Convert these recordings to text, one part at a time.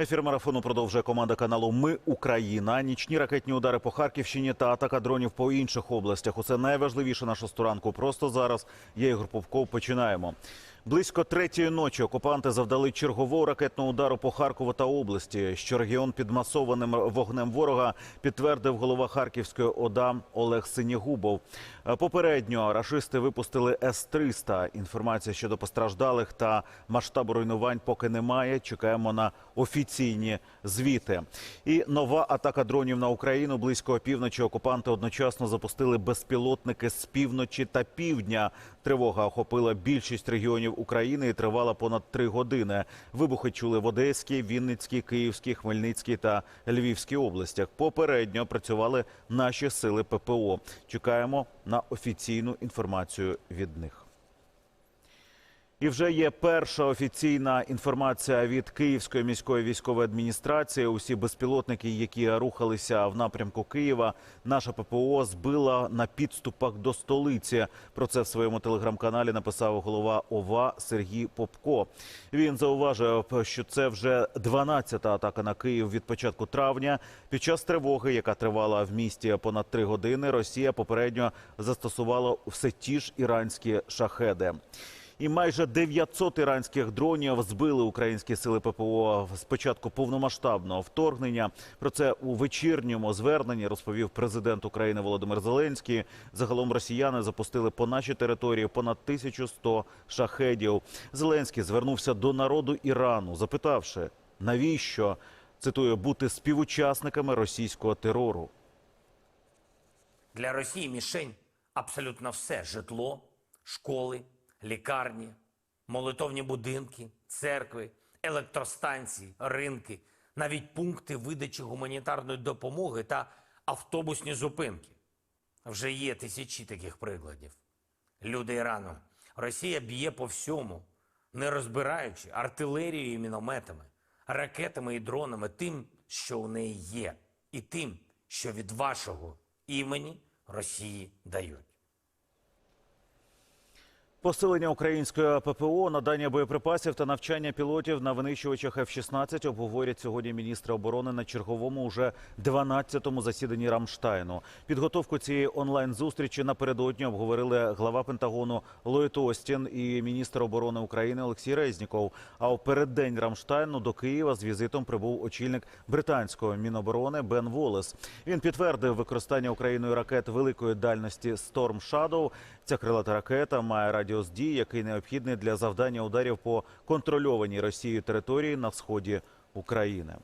Ефір марафону продовжує команда каналу Ми Україна. Нічні ракетні удари по Харківщині та атака дронів по інших областях. Усе найважливіше на шосту. Просто зараз. Я Ігор Попков. Починаємо. Близько третьої ночі окупанти завдали чергового ракетного удару по Харкову та області. Що регіон під масованим вогнем ворога підтвердив голова Харківської ОДА Олег Синєгубов. Е, Попередньо рашисти випустили С-300. Інформація щодо постраждалих та масштабу руйнувань поки немає. Чекаємо на офіційні звіти. І нова атака дронів на Україну близько опівночі. Окупанти одночасно запустили безпілотники з півночі та півдня. Тривога охопила більшість регіонів України і тривала понад три години. Вибухи чули в Одеській, Вінницькій, Київській, Хмельницькій та Львівській областях. Попередньо працювали наші сили ППО. Чекаємо на офіційну інформацію від них. І вже є перша офіційна інформація від Київської міської військової адміністрації. Усі безпілотники, які рухалися в напрямку Києва, наша ППО збила на підступах до столиці. Про це в своєму телеграм-каналі написав голова ОВА Сергій Попко. Він зауважив, що це вже 12-та атака на Київ від початку травня. Під час тривоги, яка тривала в місті понад три години, Росія попередньо застосувала все ті ж іранські шахеди. І майже 900 іранських дронів збили українські сили ППО з початку повномасштабного вторгнення. Про це у вечірньому зверненні розповів президент України Володимир Зеленський. Загалом росіяни запустили по нашій території понад 1100 шахедів. Зеленський звернувся до народу Ірану, запитавши, навіщо цитую бути співучасниками російського терору. Для Росії мішень абсолютно все: житло, школи, лікарні, молитовні будинки, церкви, електростанції, ринки, навіть пункти видачі гуманітарної допомоги та автобусні зупинки. Вже є тисячі таких прикладів. Люди Ірану, Росія б'є по всьому, не розбираючи артилерією і мінометами, ракетами і дронами, тим, що у неї є, і тим, що від вашого імені Росії дають. Посилення української ППО, надання боєприпасів та навчання пілотів на винищувачах F-16 обговорять сьогодні міністри оборони на черговому уже 12-му засіданні Рамштайну. Підготовку цієї онлайн-зустрічі напередодні обговорили глава Пентагону Ллойд Остін і міністр оборони України Олексій Резніков. А у переддень Рамштайну до Києва з візитом прибув очільник британського міноборони Бен Волес. Він підтвердив використання Україною ракет великої дальності Storm Shadow. Ця крилата ракета має радіус дії, який необхідний для завдання ударів по контрольованій Росією території на сході України.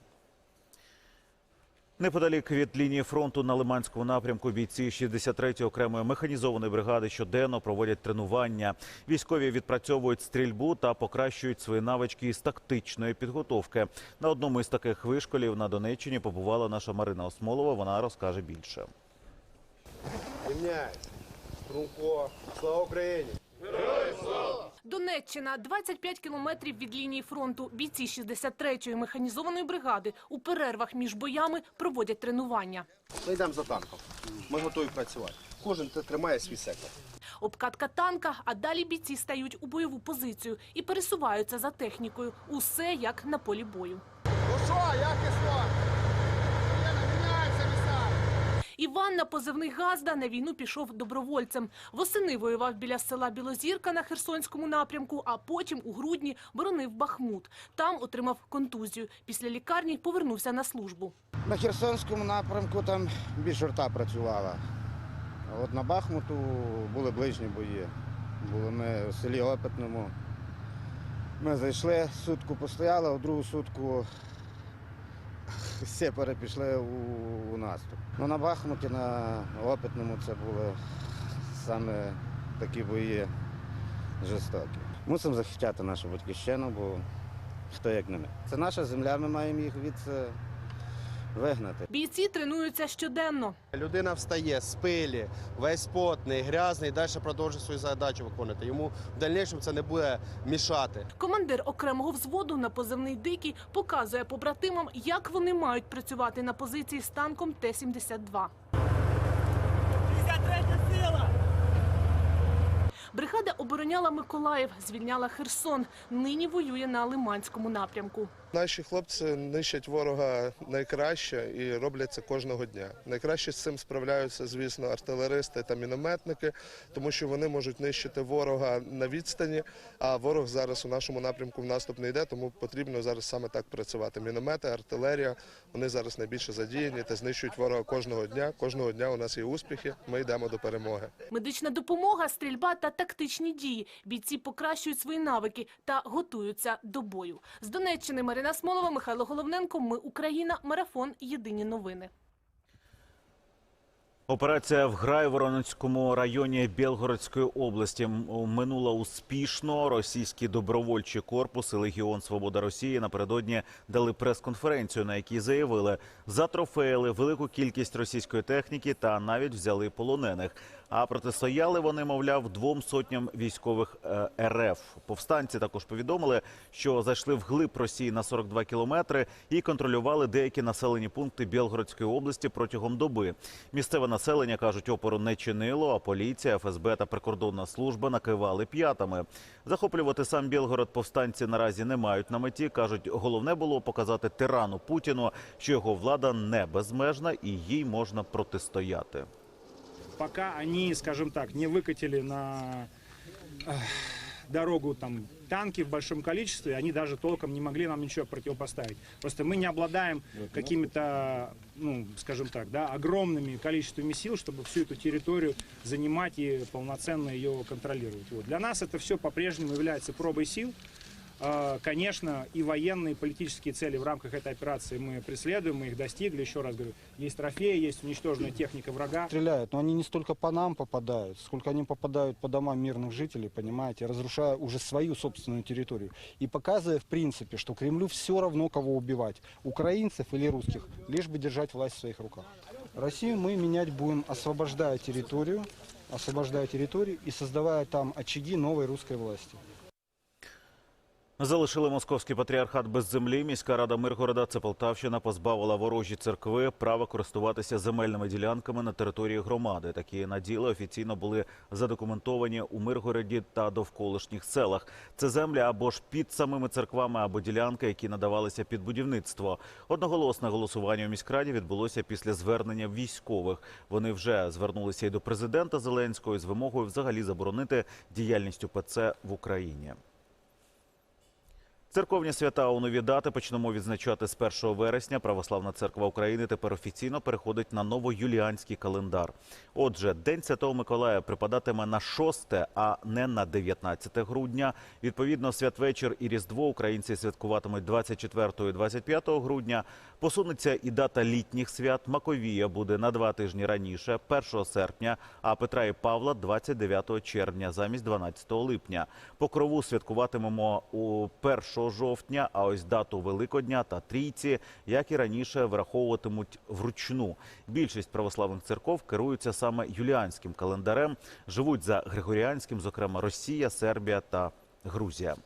Неподалік від лінії фронту на Лиманському напрямку бійці 63-ї окремої механізованої бригади щоденно проводять тренування. Військові відпрацьовують стрільбу та покращують свої навички із тактичної підготовки. На одному із таких вишколів на Донеччині побувала наша Марина Осмолова. Вона розкаже більше. Рівняйся. Слава Україні! Донеччина 25 кілометрів від лінії фронту. Бійці 63-ї механізованої бригади у перервах між боями проводять тренування. Ми йдемо за танком. Ми готові працювати. Кожен тримає свій сектор. Обкатка танка, а далі бійці стають у бойову позицію і пересуваються за технікою. Усе як на полі бою. Ну що, місцями. Іван на позивний Газда на війну пішов добровольцем. Восени воював біля села Білозірка на Херсонському напрямку, а потім у грудні боронив Бахмут. Там отримав контузію. Після лікарні повернувся на службу. На Херсонському напрямку там більш рта працювала. От на Бахмуту були ближні бої. Були ми в селі Опитному. Ми зайшли, сутку постояли, в другу сутку всі перепішли у, у наступ. Ну, на Бахмуті, на Опитному це були саме такі бої жорстокі. Мусимо захищати нашу батьківщину, бо хто як не ми. Це наша земля, ми маємо їх від вигнати. Бійці тренуються щоденно. Людина встає з пилі, весь потний, грязний, далі продовжує свою задачу виконувати. Йому в дальнішому це не буде мішати. Командир окремого взводу на позивний дикий показує побратимам, як вони мають працювати на позиції з танком Т-72. Бригада обороняла Миколаїв, звільняла Херсон. Нині воює на Лиманському напрямку. Наші хлопці нищать ворога найкраще і роблять це кожного дня. Найкраще з цим справляються, звісно, артилеристи та мінометники, тому що вони можуть нищити ворога на відстані. А ворог зараз у нашому напрямку в наступ не йде, тому потрібно зараз саме так працювати. Міномети, артилерія вони зараз найбільше задіяні та знищують ворога кожного дня. Кожного дня у нас є успіхи. Ми йдемо до перемоги. Медична допомога, стрільба та тактичні дії. Бійці покращують свої навики та готуються до бою. З Донеччини Марина Смолова, Михайло Головненко. Ми Україна. Марафон. Єдині новини. Операція в Грайворонському районі Білгородської області минула успішно. Російський добровольчий корпус і Легіон Свобода Росії напередодні дали прес-конференцію, на якій заявили, затрофеїли велику кількість російської техніки та навіть взяли полонених. А протистояли вони, мовляв, двом сотням військових е, РФ. Повстанці також повідомили, що зайшли в глиб Росії на 42 кілометри і контролювали деякі населені пункти Білгородської області протягом доби. Місцеве населення кажуть, опору не чинило. А поліція, ФСБ та прикордонна служба накивали п'ятами. Захоплювати сам Білгород повстанці наразі не мають на меті. кажуть, головне було показати тирану Путіну, що його влада не безмежна і їй можна протистояти. пока они, скажем так, не выкатили на дорогу там танки в большом количестве, они даже толком не могли нам ничего противопоставить. Просто мы не обладаем какими-то, ну, скажем так, да, огромными количествами сил, чтобы всю эту территорию занимать и полноценно ее контролировать. Вот. Для нас это все по-прежнему является пробой сил. Э, Конечно, и военные, и политические цели в рамках этой операции мы преследуем, мы их достигли. Еще раз говорю, есть трофеи, есть уничтоженная техника врага. стреляют, но они не столько по нам попадают, сколько они попадают по домам мирных жителей, понимаете, разрушая уже свою собственную территорию. И показывая, в принципе, что Кремлю все равно, кого убивать, украинцев или русских, лишь бы держать власть в своих руках. Россию мы менять будем, освобождая территорию, освобождая территорию и создавая там очаги новой русской власти. Залишили московський патріархат без землі. Міська рада Миргорода, це Полтавщина, позбавила ворожі церкви права користуватися земельними ділянками на території громади. Такі наділи офіційно були задокументовані у Миргороді та довколишніх селах. Це землі або ж під самими церквами, або ділянки, які надавалися під будівництво. Одноголосне голосування у міськраді відбулося після звернення військових. Вони вже звернулися і до президента Зеленського з вимогою взагалі заборонити діяльність УПЦ в Україні. Церковні свята у нові дати почнемо відзначати з 1 вересня. Православна церква України тепер офіційно переходить на новоюліанський календар. Отже, День Святого Миколая припадатиме на 6, а не на 19 грудня. Відповідно, святвечір і Різдво українці святкуватимуть 24 і 25 грудня. Посунеться і дата літніх свят. Маковія буде на два тижні раніше, 1 серпня, а Петра і Павла 29 червня замість 12 липня. Покрову святкуватимемо у 1 жовтня, а ось дату Великодня та Трійці, як і раніше, враховуватимуть вручну. Більшість православних церков керуються саме юліанським календарем, живуть за григоріанським, зокрема Росія, Сербія та Грузія.